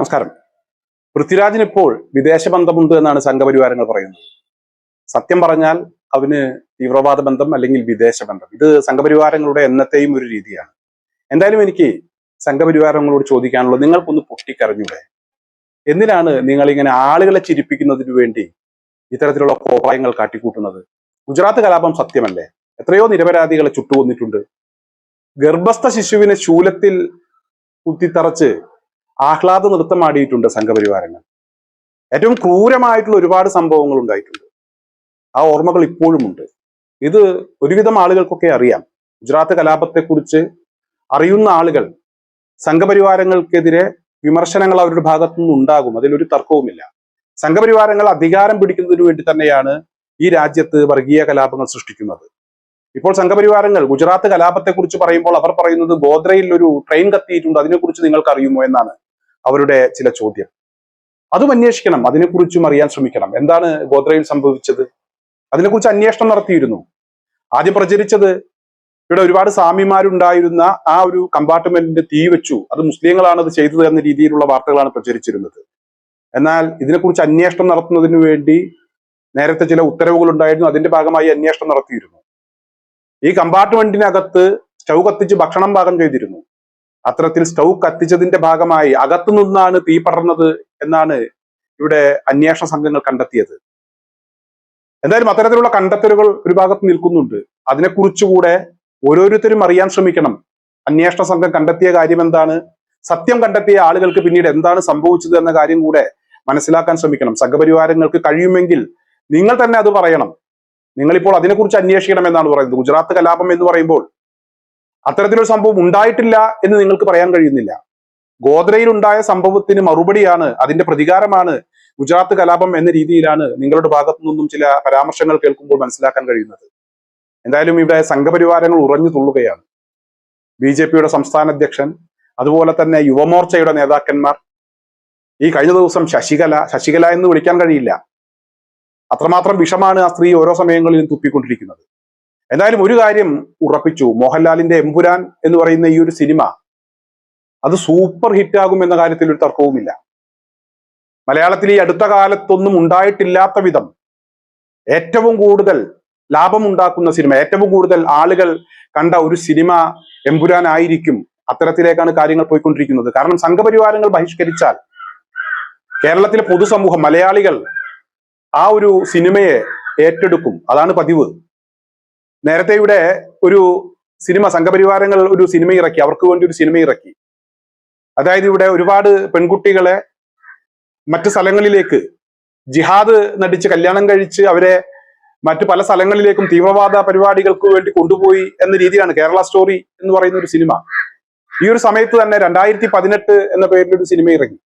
നമസ്കാരം. പൃഥ്വിരാജിന് ഇപ്പോൾ വിദേശ ബന്ധമുണ്ട് എന്നാണ് സംഘപരിവാരങ്ങൾ പറയുന്നത്. സത്യം പറഞ്ഞാൽ അവന് തീവ്രവാദ ബന്ധം അല്ലെങ്കിൽ വിദേശ ബന്ധം. ഇത് സംഘപരിവാരങ്ങളുടെ എന്നത്തെയും ഒരു രീതിയാണ്. എന്തായാലും എനിക്ക് സംഘപരിവാരങ്ങളോട് ചോദിക്കാനുള്ളത് നിങ്ങൾക്കൊന്ന് പൊട്ടിക്കറിഞ്ഞൂടെ എന്തിനാണ് നിങ്ങൾ ഇങ്ങനെ ആളുകളെ ചിരിപ്പിക്കുന്നതിന് വേണ്ടി ഇത്തരത്തിലുള്ള കോപായങ്ങൾ കാട്ടിക്കൂട്ടുന്നത്? ഗുജറാത്ത് കലാപം സത്യമല്ലേ? എത്രയോ നിരപരാധികളെ ചുട്ടുകൊന്നിട്ടുണ്ട്. ഗർഭസ്ഥ ശിശുവിനെ ശൂലത്തിൽ കുത്തിത്തറച്ച് ആഹ്ലാദ നൃത്തമാടിയിട്ടുണ്ട് സംഘപരിവാരങ്ങൾ. ഏറ്റവും ക്രൂരമായിട്ടുള്ള ഒരുപാട് സംഭവങ്ങൾ ഉണ്ടായിട്ടുണ്ട്. ആ ഓർമ്മകൾ ഇപ്പോഴും ഉണ്ട്. ഇത് ഒരുവിധം ആളുകൾക്കൊക്കെ അറിയാം. ഗുജറാത്ത് കലാപത്തെക്കുറിച്ച് അറിയുന്ന ആളുകൾ സംഘപരിവാരങ്ങൾക്കെതിരെ വിമർശനങ്ങൾ അവരുടെ ഭാഗത്തു നിന്ന് ഉണ്ടാകും. അതിലൊരു തർക്കവുമില്ല. സംഘപരിവാരങ്ങൾ അധികാരം പിടിക്കുന്നതിനു വേണ്ടി തന്നെയാണ് ഈ രാജ്യത്ത് വർഗീയ കലാപങ്ങൾ സൃഷ്ടിക്കുന്നത്. ഇപ്പോൾ സംഘപരിവാരങ്ങൾ ഗുജറാത്ത് കലാപത്തെക്കുറിച്ച് പറയുമ്പോൾ അവർ പറയുന്നത് ഗോദ്രയിൽ ഒരു ട്രെയിൻ കത്തിയിട്ടുണ്ട്. അതിനെക്കുറിച്ച് നിങ്ങൾക്ക് അറിയുമോ എന്നാണ്. അവരുടെ ചില ചോദ്യം. അതും അന്വേഷിക്കണം അതിനെക്കുറിച്ചും അറിയാൻ ശ്രമിക്കണം. എന്താണ് ഗോത്രയിൽ സംഭവിച്ചത്? അതിനെക്കുറിച്ച് അന്വേഷണം നടത്തിയിരുന്നു. ആദ്യം പ്രചരിച്ചത് ഇവിടെ ഒരുപാട് സ്വാമിമാരുണ്ടായിരുന്ന ആ ഒരു കമ്പാർട്ട്മെന്റിന്റെ തീ വെച്ചു. അത് മുസ്ലിങ്ങളാണ് അത് ചെയ്തത് എന്ന രീതിയിലുള്ള വാർത്തകളാണ് പ്രചരിച്ചിരുന്നത്. എന്നാൽ ഇതിനെക്കുറിച്ച് അന്വേഷണം നടത്തുന്നതിന് വേണ്ടി നേരത്തെ ചില ഉത്തരവുകൾ ഉണ്ടായിരുന്നു അതിന്റെ ഭാഗമായി അന്വേഷണം നടത്തിയിരുന്നു. ഈ കമ്പാർട്ട്മെന്റിനകത്ത് സ്റ്റൗ കത്തിച്ച് ഭക്ഷണം പാകം ചെയ്തിരുന്നു. അത്തരത്തിൽ സ്റ്റൗ കത്തിച്ചതിന്റെ ഭാഗമായി അകത്തു നിന്നാണ് തീ പടർന്നത് എന്നാണ് ഇവിടെ അന്വേഷണ സംഘങ്ങൾ കണ്ടെത്തിയത്. എന്തായാലും അത്തരത്തിലുള്ള കണ്ടെത്തലുകൾ ഒരു ഭാഗത്ത് നിൽക്കുന്നുണ്ട്. അതിനെക്കുറിച്ചുകൂടെ ഓരോരുത്തരും അറിയാൻ ശ്രമിക്കണം. അന്വേഷണ സംഘം കണ്ടെത്തിയ കാര്യം എന്താണ് സത്യം കണ്ടെത്തിയ ആളുകൾക്ക് പിന്നീട് എന്താണ് സംഭവിച്ചത് എന്ന കാര്യം കൂടെ മനസ്സിലാക്കാൻ ശ്രമിക്കണം. സംഘപരിവാരങ്ങൾക്ക് കഴിയുമെങ്കിൽ നിങ്ങൾ തന്നെ അത് പറയണം. നിങ്ങളിപ്പോൾ അതിനെക്കുറിച്ച് അന്വേഷിക്കണം എന്നാണ് പറയുന്നത്. ഗുജറാത്ത് കലാപം എന്ന് പറയുമ്പോൾ അത്തരത്തിലൊരു സംഭവം ഉണ്ടായിട്ടില്ല എന്ന് നിങ്ങൾക്ക് പറയാൻ കഴിയുന്നില്ല. ഗോദ്രയിൽ ഉണ്ടായ സംഭവത്തിന് മറുപടിയാണ് അതിന്റെ പ്രതികാരമാണ് ഗുജറാത്ത് കലാപം എന്ന രീതിയിലാണ് നിങ്ങളുടെ ഭാഗത്തു നിന്നും ചില പരാമർശങ്ങൾ കേൾക്കുമ്പോൾ മനസ്സിലാക്കാൻ കഴിയുന്നത്. എന്തായാലും ഇവിടെ സംഘപരിവാരങ്ങൾ ഉറഞ്ഞു തുള്ളുകയാണ്. ബി ജെ പിയുടെ സംസ്ഥാന അധ്യക്ഷൻ അതുപോലെ തന്നെ യുവമോർച്ചയുടെ നേതാക്കന്മാർ. ഈ കഴിഞ്ഞ ദിവസം ശശികല ശശികല എന്ന് വിളിക്കാൻ കഴിയില്ല. അത്രമാത്രം വിഷമാണ് ആ സ്ത്രീ ഓരോ സമയങ്ങളിലും തുപ്പിക്കൊണ്ടിരിക്കുന്നത്. എന്തായാലും ഒരു കാര്യം ഉറപ്പിച്ചു. മോഹൻലാലിന്റെ എമ്പുരാൻ എന്ന് പറയുന്ന ഈ ഒരു സിനിമ അത് സൂപ്പർ ഹിറ്റാകും എന്ന കാര്യത്തിൽ ഒരു തർക്കവുമില്ല. മലയാളത്തിൽ ഈ അടുത്ത കാലത്തൊന്നും ഉണ്ടായിട്ടില്ലാത്ത വിധം ഏറ്റവും കൂടുതൽ ലാഭമുണ്ടാക്കുന്ന സിനിമ ഏറ്റവും കൂടുതൽ ആളുകൾ കണ്ട ഒരു സിനിമ എമ്പുരാനായിരിക്കും അത്തരത്തിലേക്കാണ് കാര്യങ്ങൾ പോയിക്കൊണ്ടിരിക്കുന്നത്. കാരണം സംഘപരിവാരങ്ങൾ ബഹിഷ്കരിച്ചാൽ കേരളത്തിലെ പൊതുസമൂഹം മലയാളികൾ ആ ഒരു സിനിമയെ ഏറ്റെടുക്കും. അതാണ് പതിവ്. നേരത്തെ ഇവിടെ ഒരു സിനിമ സംഘപരിവാരങ്ങൾ ഒരു സിനിമ ഇറക്കി അവർക്ക് വേണ്ടി ഒരു സിനിമ ഇറക്കി. അതായത് ഇവിടെ ഒരുപാട് പെൺകുട്ടികളെ മറ്റു സ്ഥലങ്ങളിലേക്ക് ജിഹാദ് നടിച്ച് കല്യാണം കഴിച്ച് അവരെ മറ്റു പല സ്ഥലങ്ങളിലേക്കും തീവ്രവാദ പരിപാടികൾക്ക് വേണ്ടി കൊണ്ടുപോയി എന്ന രീതിയാണ് കേരള സ്റ്റോറി എന്ന് പറയുന്ന ഒരു സിനിമ. ഈ ഒരു സമയത്ത് തന്നെ രണ്ടായിരത്തി പതിനെട്ട് എന്ന പേരിൽ ഒരു സിനിമ ഇറങ്ങി.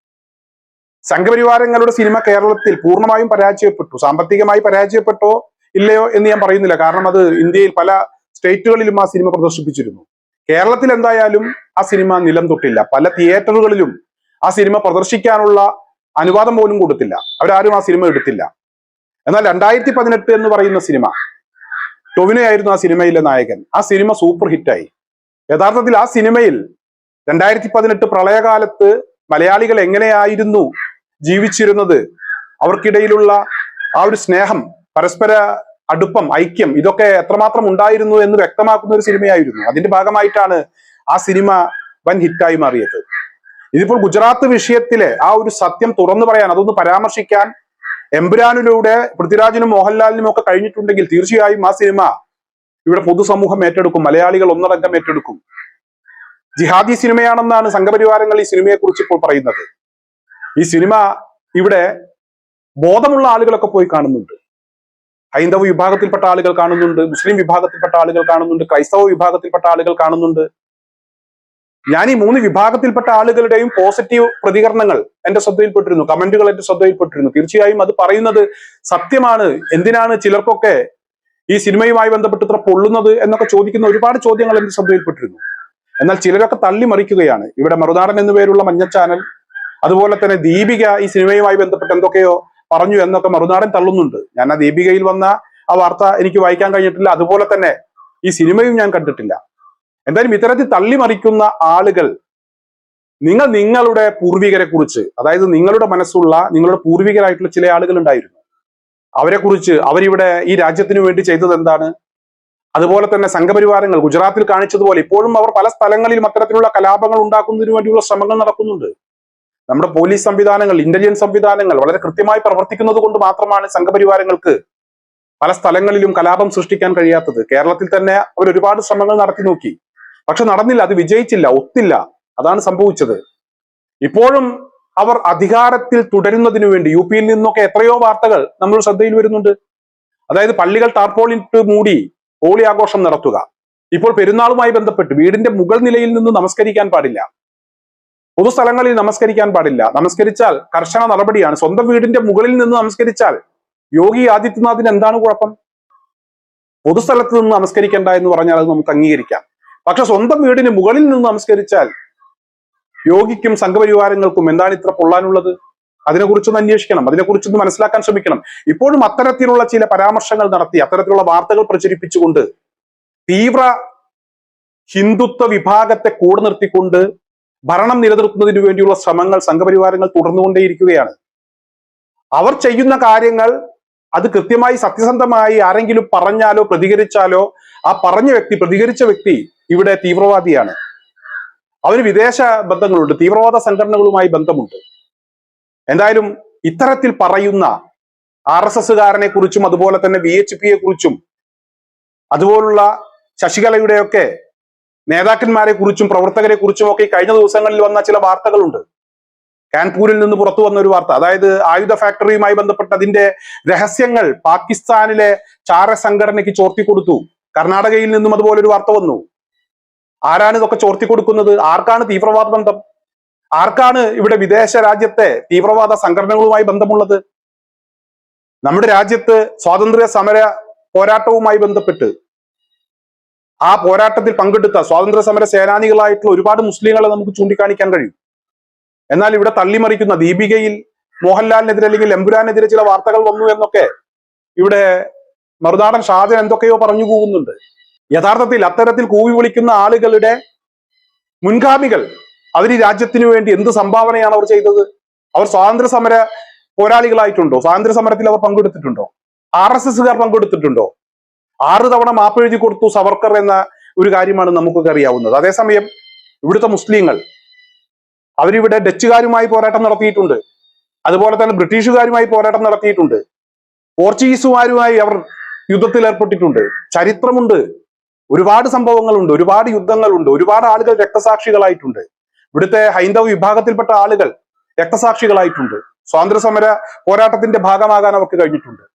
സംഘപരിവാരങ്ങളുടെ സിനിമ കേരളത്തിൽ പൂർണമായും പരാജയപ്പെട്ടു. സാമ്പത്തികമായി പരാജയപ്പെട്ടോ ഇല്ലയോ എന്ന് ഞാൻ പറയുന്നില്ല. കാരണം അത് ഇന്ത്യയിൽ പല സ്റ്റേറ്റുകളിലും ആ സിനിമ പ്രദർശിപ്പിച്ചിരുന്നു. കേരളത്തിൽ എന്തായാലും ആ സിനിമ നിലം തൊട്ടില്ല. പല തിയേറ്ററുകളിലും ആ സിനിമ പ്രദർശിക്കാനുള്ള അനുവാദം പോലും കൊടുത്തില്ല. അവരാരും ആ സിനിമ എടുത്തില്ല. എന്നാൽ രണ്ടായിരത്തി പതിനെട്ട് എന്ന് പറയുന്ന സിനിമ ടൊവിനോയായിരുന്നു ആ സിനിമയിലെ നായകൻ. ആ സിനിമ സൂപ്പർ ഹിറ്റായി. യഥാർത്ഥത്തിൽ ആ സിനിമയിൽ രണ്ടായിരത്തി പതിനെട്ട് പ്രളയകാലത്ത് മലയാളികൾ എങ്ങനെയായിരുന്നു ജീവിച്ചിരുന്നത്? അവർക്കിടയിലുള്ള ആ ഒരു സ്നേഹം പരസ്പര അടുപ്പം ഐക്യം ഇതൊക്കെ എത്രമാത്രം ഉണ്ടായിരുന്നു എന്ന് വ്യക്തമാക്കുന്ന ഒരു സിനിമയായിരുന്നു. അതിന്റെ ഭാഗമായിട്ടാണ് ആ സിനിമ വൻ ഹിറ്റായി മാറിയത്. ഇതിപ്പോൾ ഗുജറാത്ത് വിഷയത്തിലെ ആ ഒരു സത്യം തുറന്നു പറയാൻ അതൊന്ന് പരാമർശിക്കാൻ എമ്പുരാനിലൂടെ പൃഥ്വിരാജിനും മോഹൻലാലിനും ഒക്കെ കഴിഞ്ഞിട്ടുണ്ടെങ്കിൽ തീർച്ചയായും ആ സിനിമ ഇവിടെ പൊതുസമൂഹം ഏറ്റെടുക്കും മലയാളികൾ ഒന്നടങ്കം ഏറ്റെടുക്കും. ജിഹാദി സിനിമയാണെന്നാണ് സംഘപരിവാരങ്ങൾ ഈ സിനിമയെക്കുറിച്ച് ഇപ്പോൾ പറയുന്നത്. ഈ സിനിമ ഇവിടെ ബോധമുള്ള ആളുകളൊക്കെ പോയി കാണുന്നുണ്ട്. ഹൈന്ദവ വിഭാഗത്തിൽപ്പെട്ട ആളുകൾ കാണുന്നുണ്ട് മുസ്ലിം വിഭാഗത്തിൽപ്പെട്ട ആളുകൾ കാണുന്നുണ്ട് ക്രൈസ്തവ വിഭാഗത്തിൽപ്പെട്ട ആളുകൾ കാണുന്നുണ്ട്. ഞാൻ ഈ മൂന്ന് വിഭാഗത്തിൽപ്പെട്ട ആളുകളുടെയും പോസിറ്റീവ് പ്രതികരണങ്ങൾ എന്റെ ശ്രദ്ധയിൽപ്പെട്ടിരുന്നു കമന്റുകൾ എന്റെ ശ്രദ്ധയിൽപ്പെട്ടിരുന്നു. തീർച്ചയായും അത് പറയുന്നത് സത്യമാണ്. എന്തിനാണ് ചിലർക്കൊക്കെ ഈ സിനിമയുമായി ബന്ധപ്പെട്ട് ഇത്ര പൊള്ളുന്നത് എന്നൊക്കെ ചോദിക്കുന്ന ഒരുപാട് ചോദ്യങ്ങൾ എന്റെ ശ്രദ്ധയിൽപ്പെട്ടിരുന്നു. എന്നാൽ ചിലരൊക്കെ തള്ളി മറിക്കുകയാണ് ഇവിടെ മറുനാടൻ എന്നുപേരുള്ള മഞ്ഞ ചാനൽ അതുപോലെ തന്നെ ദീപിക ഈ സിനിമയുമായി ബന്ധപ്പെട്ട് എന്തൊക്കെയോ പറഞ്ഞു എന്നൊക്കെ മറുനാടൻ തള്ളുന്നുണ്ട്. ഞാൻ ആ ദീപികയിൽ വന്ന ആ വാർത്ത എനിക്ക് വായിക്കാൻ കഴിഞ്ഞിട്ടില്ല. അതുപോലെ തന്നെ ഈ സിനിമയും ഞാൻ കണ്ടിട്ടില്ല. എന്തായാലും ഇത്തരത്തിൽ തള്ളിമറിക്കുന്ന ആളുകൾ നിങ്ങൾ നിങ്ങളുടെ പൂർവികരെ കുറിച്ച് അതായത് നിങ്ങളുടെ മനസ്സുള്ള നിങ്ങളുടെ പൂർവികരായിട്ടുള്ള ചില ആളുകൾ ഉണ്ടായിരുന്നു. അവരെ കുറിച്ച് അവരിവിടെ ഈ രാജ്യത്തിന് വേണ്ടി ചെയ്തത് എന്താണ്? അതുപോലെ തന്നെ സംഘപരിവാരങ്ങൾ ഗുജറാത്തിൽ കാണിച്ചതുപോലെ ഇപ്പോഴും അവർ പല സ്ഥലങ്ങളിലും അത്തരത്തിലുള്ള കലാപങ്ങൾ ഉണ്ടാക്കുന്നതിന് വേണ്ടിയുള്ള ശ്രമങ്ങൾ നടക്കുന്നുണ്ട്. നമ്മുടെ പോലീസ് സംവിധാനങ്ങൾ ഇന്റലിജൻസ് സംവിധാനങ്ങൾ വളരെ കൃത്യമായി പ്രവർത്തിക്കുന്നത് കൊണ്ട് മാത്രമാണ് സംഘപരിവാരങ്ങൾക്ക് പല സ്ഥലങ്ങളിലും കലാപം സൃഷ്ടിക്കാൻ കഴിയാത്തത്. കേരളത്തിൽ തന്നെ അവർ ഒരുപാട് ശ്രമങ്ങൾ നടത്തി നോക്കി. പക്ഷെ നടന്നില്ല അത് വിജയിച്ചില്ല ഒത്തില്ല. അതാണ് സംഭവിച്ചത്. ഇപ്പോഴും അവർ അധികാരത്തിൽ തുടരുന്നതിനു വേണ്ടി യു പിയിൽ നിന്നൊക്കെ എത്രയോ വാർത്തകൾ നമ്മൾ ശ്രദ്ധയിൽ വരുന്നുണ്ട്. അതായത് പള്ളികൾ ടാർപോളിട്ട് മൂടി ഹോളി ആഘോഷം നടത്തുക. ഇപ്പോൾ പെരുന്നാളുമായി ബന്ധപ്പെട്ട് വീടിന്റെ മുകൾ നിലയിൽ നിന്ന് നമസ്കരിക്കാൻ പാടില്ല. പൊതുസ്ഥലങ്ങളിൽ നമസ്കരിക്കാൻ പാടില്ല. നമസ്കരിച്ചാൽ കർശന നടപടിയാണ്. സ്വന്തം വീടിന്റെ മുകളിൽ നിന്ന് നമസ്കരിച്ചാൽ യോഗി ആദിത്യനാഥിന് എന്താണ് കുഴപ്പം? പൊതുസ്ഥലത്ത് നിന്ന് നമസ്കരിക്കേണ്ട എന്ന് പറഞ്ഞാൽ അത് നമുക്ക് അംഗീകരിക്കാം. പക്ഷെ സ്വന്തം വീടിന് മുകളിൽ നിന്ന് നമസ്കരിച്ചാൽ യോഗിക്കും സംഘപരിവാരങ്ങൾക്കും എന്താണ് ഇത്ര പൊള്ളാനുള്ളത്? അതിനെക്കുറിച്ചൊന്ന് അന്വേഷിക്കണം. അതിനെക്കുറിച്ചൊന്ന് മനസ്സിലാക്കാൻ ശ്രമിക്കണം. ഇപ്പോഴും അത്തരത്തിലുള്ള ചില പരാമർശങ്ങൾ നടത്തി അത്തരത്തിലുള്ള വാർത്തകൾ പ്രചരിപ്പിച്ചുകൊണ്ട് തീവ്ര ഹിന്ദുത്വ വിഭാഗത്തെ കൂടെ നിർത്തിക്കൊണ്ട് ഭരണം നിലനിർത്തുന്നതിന് വേണ്ടിയുള്ള ശ്രമങ്ങൾ സംഘപരിവാരങ്ങൾ തുടർന്നുകൊണ്ടേയിരിക്കുകയാണ്. അവർ ചെയ്യുന്ന കാര്യങ്ങൾ അത് കൃത്യമായി സത്യസന്ധമായി ആരെങ്കിലും പറഞ്ഞാലോ പ്രതികരിച്ചാലോ ആ പറഞ്ഞ വ്യക്തി പ്രതികരിച്ച വ്യക്തി ഇവിടെ തീവ്രവാദിയാണ്. അവന് വിദേശ ബന്ധങ്ങളുണ്ട് തീവ്രവാദ സംഘടനകളുമായി ബന്ധമുണ്ട്. എന്തായാലും ഇത്തരത്തിൽ പറയുന്ന ആർ എസ് എസ്സുകാരനെ കുറിച്ചും അതുപോലെ തന്നെ വി എച്ച് പിയെ കുറിച്ചും അതുപോലുള്ള ശശികലയുടെയൊക്കെ നേതാക്കന്മാരെ കുറിച്ചും പ്രവർത്തകരെ കുറിച്ചും ഒക്കെ കഴിഞ്ഞ ദിവസങ്ങളിൽ വന്ന ചില വാർത്തകളുണ്ട്. കാൺപൂരിൽ നിന്ന് പുറത്തു വന്ന ഒരു വാർത്ത. അതായത് ആയുധ ഫാക്ടറിയുമായി ബന്ധപ്പെട്ട് അതിന്റെ രഹസ്യങ്ങൾ പാകിസ്ഥാനിലെ ചാര സംഘടനയ്ക്ക് ചോർത്തി കൊടുത്തു കർണാടകയിൽ നിന്നും അതുപോലെ ഒരു വാർത്ത വന്നു. ആരാണ് ഇതൊക്കെ ചോർത്തി കൊടുക്കുന്നത് ആർക്കാണ് തീവ്രവാദ ബന്ധം? ആർക്കാണ് ഇവിടെ വിദേശ രാജ്യത്തെ തീവ്രവാദ സംഘടനകളുമായി ബന്ധമുള്ളത്? നമ്മുടെ രാജ്യത്ത് സ്വാതന്ത്ര്യ സമര പോരാട്ടവുമായി ബന്ധപ്പെട്ട് ആ പോരാട്ടത്തിൽ പങ്കെടുത്ത സ്വാതന്ത്ര്യ സമര സേനാനികളായിട്ടുള്ള ഒരുപാട് മുസ്ലിങ്ങളെ നമുക്ക് ചൂണ്ടിക്കാണിക്കാൻ കഴിയും. എന്നാൽ ഇവിടെ തള്ളിമറിക്കുന്ന ദീപികയിൽ മോഹൻലാലിനെതിരെ അല്ലെങ്കിൽ എമ്പുരാനെതിരെ ചില വാർത്തകൾ വന്നു എന്നൊക്കെ ഇവിടെ മറുനാടൻ ഷാജൻ എന്തൊക്കെയോ പറഞ്ഞു പോകുന്നുണ്ട്. യഥാർത്ഥത്തിൽ അത്തരത്തിൽ കൂവി വിളിക്കുന്ന ആളുകളുടെ മുൻഗാമികൾ അവർ ഈ രാജ്യത്തിനു വേണ്ടി എന്ത് സംഭാവനയാണ് അവർ ചെയ്തത്? അവർ സ്വാതന്ത്ര്യ സമര പോരാളികളായിട്ടുണ്ടോ? സ്വാതന്ത്ര്യ സമരത്തിൽ അവർ പങ്കെടുത്തിട്ടുണ്ടോ? R S എസുകാർ പങ്കെടുത്തിട്ടുണ്ടോ? ആറ് തവണ മാപ്പ് എഴുതി കൊടുത്തു സവർക്കർ എന്ന ഒരു കാര്യമാണ് നമുക്കൊക്കെ അറിയാവുന്നത്. അതേസമയം ഇവിടുത്തെ മുസ്ലിങ്ങൾ അവരിവിടെ ഡച്ചുകാരുമായി പോരാട്ടം നടത്തിയിട്ടുണ്ട്. അതുപോലെ തന്നെ ബ്രിട്ടീഷുകാരുമായി പോരാട്ടം നടത്തിയിട്ടുണ്ട്. പോർച്ചുഗീസുമാരുമായി അവർ യുദ്ധത്തിൽ ഏർപ്പെട്ടിട്ടുണ്ട്. ചരിത്രമുണ്ട്. ഒരുപാട് സംഭവങ്ങളുണ്ട്. ഒരുപാട് യുദ്ധങ്ങളുണ്ട്. ഒരുപാട് ആളുകൾ രക്തസാക്ഷികളായിട്ടുണ്ട്. ഇവിടുത്തെ ഹൈന്ദവ വിഭാഗത്തിൽപ്പെട്ട ആളുകൾ രക്തസാക്ഷികളായിട്ടുണ്ട്. സ്വാതന്ത്ര്യ സമര പോരാട്ടത്തിന്റെ ഭാഗമാകാൻ അവർക്ക് കഴിഞ്ഞിട്ടുണ്ട്.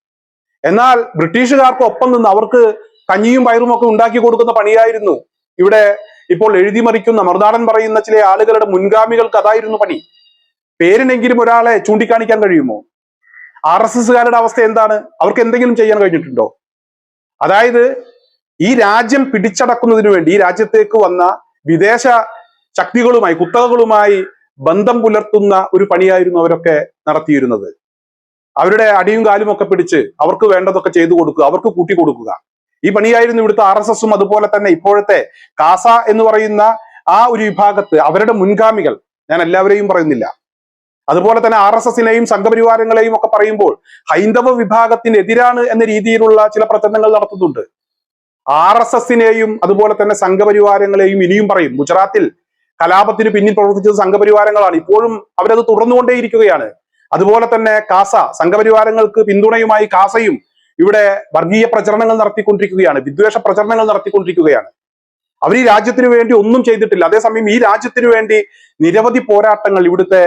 എന്നാൽ ബ്രിട്ടീഷുകാർക്ക് ഒപ്പം നിന്ന് അവർക്ക് കഞ്ഞിയും പയറും ഒക്കെ ഉണ്ടാക്കി കൊടുക്കുന്ന പണിയായിരുന്നു. ഇവിടെ ഇപ്പോൾ എഴുതി മറിക്കുന്ന മറുനാടൻ പറയുന്ന ചില ആളുകളുടെ മുൻഗാമികൾക്ക് അതായിരുന്നു പണി. പേരിനെങ്കിലും ഒരാളെ ചൂണ്ടിക്കാണിക്കാൻ കഴിയുമോ? ആർ എസ് എസ്സുകാരുടെ അവസ്ഥ എന്താണ്? അവർക്ക് എന്തെങ്കിലും ചെയ്യാൻ കഴിഞ്ഞിട്ടുണ്ടോ? അതായത് ഈ രാജ്യം പിടിച്ചടക്കുന്നതിന് വേണ്ടി ഈ രാജ്യത്തേക്ക് വന്ന വിദേശ ശക്തികളുമായി കുത്തകകളുമായി ബന്ധം പുലർത്തുന്ന ഒരു പണിയായിരുന്നു അവരൊക്കെ നടത്തിയിരുന്നത്. അവരുടെ അടിയും കാലും ഒക്കെ പിടിച്ച് അവർക്ക് വേണ്ടതൊക്കെ ചെയ്തു കൊടുക്കുക അവർക്ക് കൂട്ടി കൊടുക്കുക. ഈ പണിയായിരുന്നു ഇവിടുത്തെ ആർ എസ് എസും അതുപോലെ തന്നെ ഇപ്പോഴത്തെ കാസ എന്ന് പറയുന്ന ആ ഒരു വിഭാഗത്ത് അവരുടെ മുൻഗാമികൾ. ഞാൻ എല്ലാവരെയും പറയുന്നില്ല. അതുപോലെ തന്നെ ആർ എസ് എസിനെയും സംഘപരിവാരങ്ങളെയും ഒക്കെ പറയുമ്പോൾ ഹൈന്ദവ വിഭാഗത്തിനെതിരാണ് എന്ന രീതിയിലുള്ള ചില പ്രചരണങ്ങൾ നടത്തുന്നുണ്ട്. ആർ എസ് എസിനെയും അതുപോലെ തന്നെ സംഘപരിവാരങ്ങളെയും ഇനിയും പറയും. ഗുജറാത്തിൽ കലാപത്തിന് പിന്നിൽ പ്രവർത്തിച്ചത് സംഘപരിവാരങ്ങളാണ്. ഇപ്പോഴും അവരത് തുടർന്നുകൊണ്ടേയിരിക്കുകയാണ്. അതുപോലെ തന്നെ കാസ സംഘപരിവാരങ്ങൾക്ക് പിന്തുണയുമായി കാസയും ഇവിടെ വർഗീയ പ്രചരണങ്ങൾ നടത്തിക്കൊണ്ടിരിക്കുകയാണ് വിദ്വേഷ പ്രചരണങ്ങൾ നടത്തിക്കൊണ്ടിരിക്കുകയാണ്. അവർ ഈ രാജ്യത്തിന് വേണ്ടി ഒന്നും ചെയ്തിട്ടില്ല. അതേസമയം ഈ രാജ്യത്തിന് വേണ്ടി നിരവധി പോരാട്ടങ്ങൾ ഇവിടുത്തെ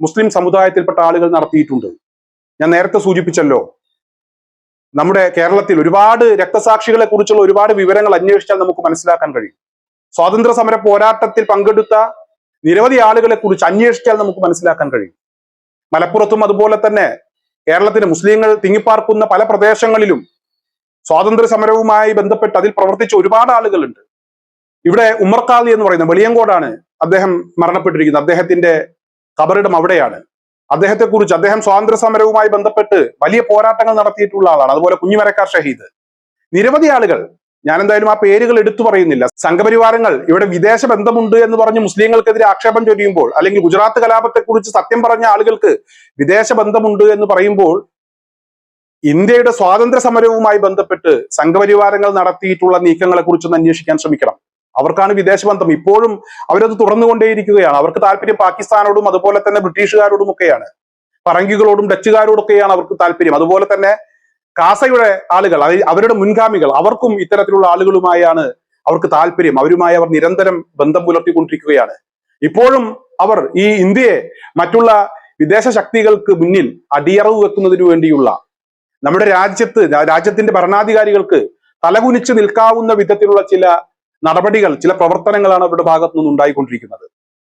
മുസ്ലിം സമുദായത്തിൽപ്പെട്ട ആളുകൾ നടത്തിയിട്ടുണ്ട്. ഞാൻ നേരത്തെ സൂചിപ്പിച്ചല്ലോ നമ്മുടെ കേരളത്തിൽ ഒരുപാട് രക്തസാക്ഷികളെ കുറിച്ചുള്ള ഒരുപാട് വിവരങ്ങൾ അന്വേഷിച്ചാൽ നമുക്ക് മനസ്സിലാക്കാൻ കഴിയും. സ്വാതന്ത്ര്യ സമര പോരാട്ടത്തിൽ പങ്കെടുത്ത നിരവധി ആളുകളെ കുറിച്ച് അന്വേഷിച്ചാൽ നമുക്ക് മനസ്സിലാക്കാൻ കഴിയും. മലപ്പുറത്തും അതുപോലെ തന്നെ കേരളത്തിലെ മുസ്ലിങ്ങൾ തിങ്ങിപ്പാർക്കുന്ന പല പ്രദേശങ്ങളിലും സ്വാതന്ത്ര്യ സമരവുമായി ബന്ധപ്പെട്ട് അതിൽ പ്രവർത്തിച്ച ഒരുപാട് ആളുകളുണ്ട്. ഇവിടെ ഉമ്മർക്കാളി എന്ന് പറയുന്ന വെളിയങ്കോടാണ് അദ്ദേഹം മരണപ്പെട്ടിരിക്കുന്നത്. അദ്ദേഹത്തിന്റെ കബറിടം അവിടെയാണ്. അദ്ദേഹത്തെക്കുറിച്ച് അദ്ദേഹം സ്വാതന്ത്ര്യ സമരവുമായി ബന്ധപ്പെട്ട് വലിയ പോരാട്ടങ്ങൾ നടത്തിയിട്ടുള്ള ആളാണ്. അതുപോലെ കുഞ്ഞുമരക്കാർ ഷഹീദ്. നിരവധി ആളുകൾ ഞാൻ എന്തായാലും ആ പേരുകൾ എടുത്തു പറയുന്നില്ല. സംഘപരിവാരങ്ങൾ ഇവിടെ വിദേശ ബന്ധമുണ്ട് എന്ന് പറഞ്ഞ് മുസ്ലിങ്ങൾക്കെതിരെ ആക്ഷേപം ചൊരിയുമ്പോൾ അല്ലെങ്കിൽ ഗുജറാത്ത് കലാപത്തെക്കുറിച്ച് സത്യം പറഞ്ഞ ആളുകൾക്ക് വിദേശ ബന്ധമുണ്ട് എന്ന് പറയുമ്പോൾ ഇന്ത്യയുടെ സ്വാതന്ത്ര്യ സമരവുമായി ബന്ധപ്പെട്ട് സംഘപരിവാരങ്ങൾ നടത്തിയിട്ടുള്ള നീക്കങ്ങളെ കുറിച്ചൊന്ന് അന്വേഷിക്കാൻ ശ്രമിക്കണം. അവർക്കാണ് വിദേശ ബന്ധം. ഇപ്പോഴും അവരത് തുറന്നുകൊണ്ടേയിരിക്കുകയാണ് അവർക്ക് താല്പര്യം പാകിസ്ഥാനോടും അതുപോലെ തന്നെ ബ്രിട്ടീഷുകാരോടും ഒക്കെയാണ് പറങ്കികളോടും ഡച്ചുകാരോടൊക്കെയാണ് അവർക്ക് താല്പര്യം. അതുപോലെ തന്നെ കാസയുടെ ആളുകൾ അവരുടെ മുൻഗാമികൾ അവർക്കും ഇത്തരത്തിലുള്ള ആളുകളുമായാണ് അവർക്ക് താല്പര്യം. അവരുമായി അവർ നിരന്തരം ബന്ധം പുലർത്തിക്കൊണ്ടിരിക്കുകയാണ്. ഇപ്പോഴും അവർ ഈ ഇന്ത്യയെ മറ്റുള്ള വിദേശ ശക്തികൾക്ക് മുന്നിൽ അടിയറവ് വെക്കുന്നതിനു വേണ്ടിയുള്ള നമ്മുടെ രാജ്യത്ത് രാജ്യത്തിന്റെ ഭരണാധികാരികൾക്ക് തലകുനിച്ച് നിൽക്കാവുന്ന വിധത്തിലുള്ള ചില നടപടികൾ ചില പ്രവർത്തനങ്ങളാണ് അവരുടെ ഭാഗത്തു നിന്ന് ഉണ്ടായിക്കൊണ്ടിരിക്കുന്നത്